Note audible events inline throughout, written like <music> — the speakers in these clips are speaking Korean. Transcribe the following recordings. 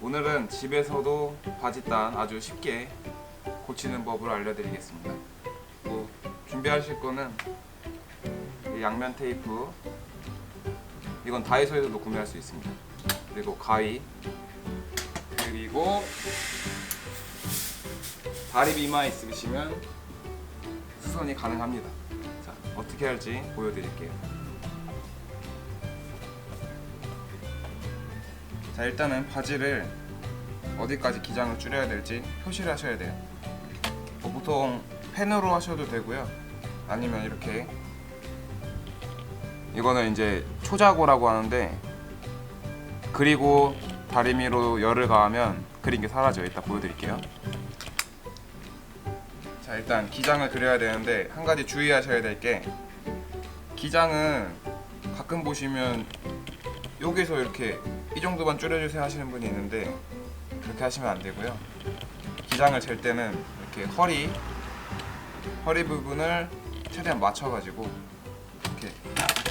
오늘은 집에서도 바지단 아주 쉽게 고치는 법을 알려드리겠습니다. 뭐 준비하실 거는 이 양면 테이프 이건 다이소에서도 구매할 수 있습니다. 그리고 가위 그리고 다리 비마 있으시면 수선이 가능합니다. 자 어떻게 할지 보여드릴게요. 자 일단은 바지를 어디까지 기장을 줄여야 될지 표시를 하셔야 돼요. 뭐 보통 펜으로 하셔도 되고요. 아니면 이렇게 이거는 이제 초자고라고 하는데 그리고 다리미로 열을 가하면 그린 게 사라져요. 이따 보여드릴게요. 자 일단 기장을 그려야 되는데 한 가지 주의하셔야 될 게 기장은 가끔 보시면 여기서 이렇게 이 정도만 줄여주세요 하시는 분이 있는데 그렇게 하시면 안 되고요. 기장을 잴 때는 이렇게 허리 허리 부분을 최대한 맞춰가지고 이렇게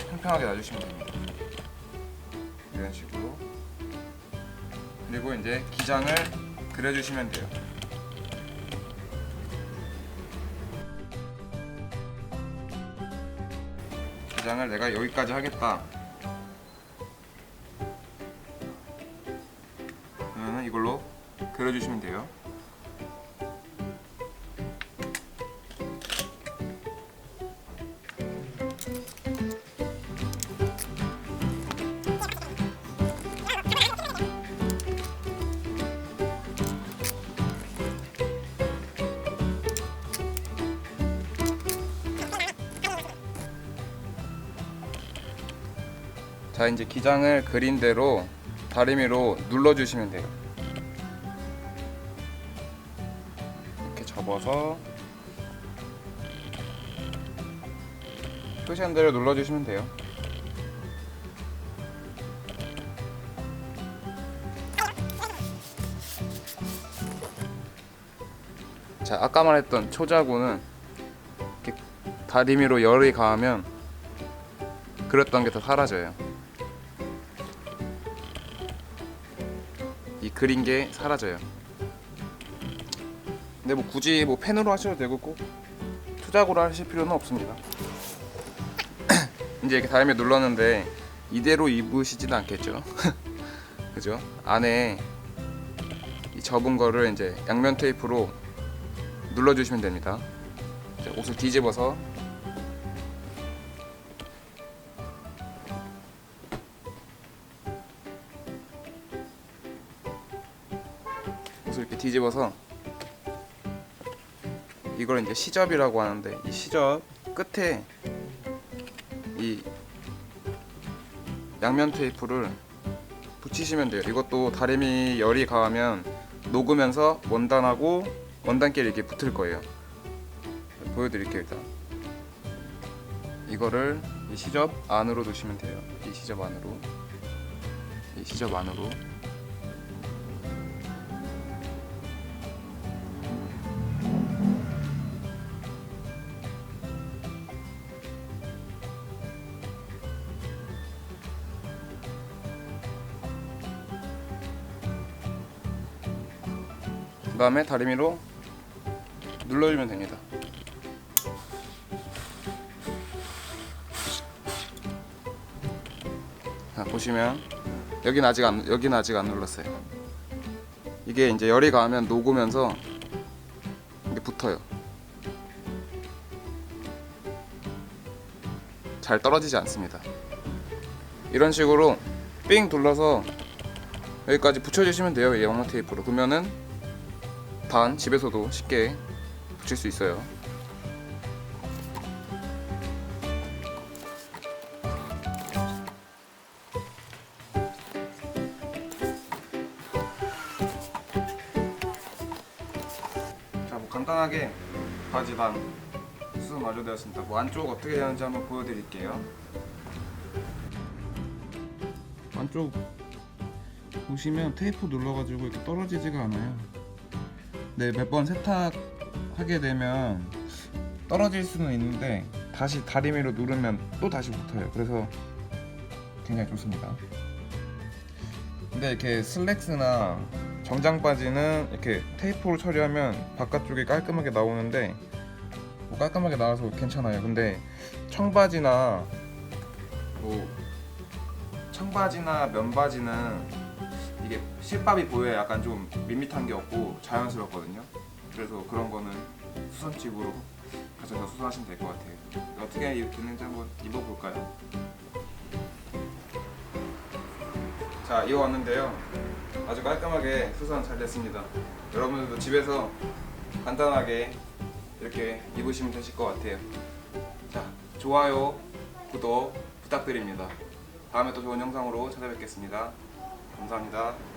평평하게 놔주시면 됩니다. 이런 식으로 그리고 이제 기장을 그려주시면 돼요. 기장을 내가 여기까지 하겠다. 그려주시면 돼요. 자 이제 기장을 그린 대로 다리미로 눌러주시면 돼요. 접어서 표시한 대로 눌러주시면 돼요. 자 아까 말했던 초자구는 다리미로 열이 가하면 그렸던 게 다 사라져요. 이 그린 게 사라져요. 근데 뭐 굳이 뭐 펜으로 하셔도 되고 꼭 투작으로 하실 필요는 없습니다. <clears throat> 이제 이렇게 다리미 눌렀는데 이대로 입으시지는 않겠죠. <laughs> 그죠? 안에 이 접은 거를 이제 양면 테이프로 눌러주시면 됩니다. 자, 옷을 뒤집어서 옷을 이렇게 뒤집어서 이걸 이제 시접이라고 하는데 이 시접 끝에 이 양면 테이프를 붙이시면 돼요. 이것도 다리미 열이 가하면 녹으면서 원단하고 원단끼리 이렇게 붙을 거예요. 보여드릴게요 일단. 이거를 이 시접 안으로 두시면 돼요. 이 시접 안으로. 이 시접 안으로. 다음에 다리미로 눌러주면 됩니다. 자, 보시면 여긴 아직 안 여긴 아직 안 눌렀어요. 이게 이제 열이 가면 녹으면서 이게 붙어요. 잘 떨어지지 않습니다. 이런 식으로 삥 둘러서 여기까지 붙여주시면 돼요. 이 영어 테이프로. 그러면은 단 집에서도 쉽게 붙일 수 있어요. 자, 뭐 간단하게 바지반 수선 완료되었습니다. 뭐 안쪽 어떻게 되는지 한번 보여드릴게요. 안쪽 보시면 테이프 눌러가지고 이렇게 떨어지지가 않아요. 네, 몇 번 세탁하게 되면 떨어질 수는 있는데 다시 다리미로 누르면 또 다시 붙어요. 그래서 굉장히 좋습니다. 근데 이렇게 슬랙스나 정장 바지는 이렇게 테이프로 처리하면 바깥쪽이 깔끔하게 나오는데 뭐 깔끔하게 나와서 괜찮아요. 근데 청바지나 뭐 청바지나 면바지는 이게 실밥이 보여야 약간 좀 밋밋한 게 없고 자연스럽거든요. 그래서 그런 거는 수선집으로 가져서 수선하시면 될 것 같아요. 어떻게 입는지 한번 입어볼까요? 자, 입어왔는데요. 아주 깔끔하게 수선 잘 됐습니다. 여러분들도 집에서 간단하게 이렇게 입으시면 되실 것 같아요. 자, 좋아요, 구독 부탁드립니다. 다음에 또 좋은 영상으로 찾아뵙겠습니다. 감사합니다.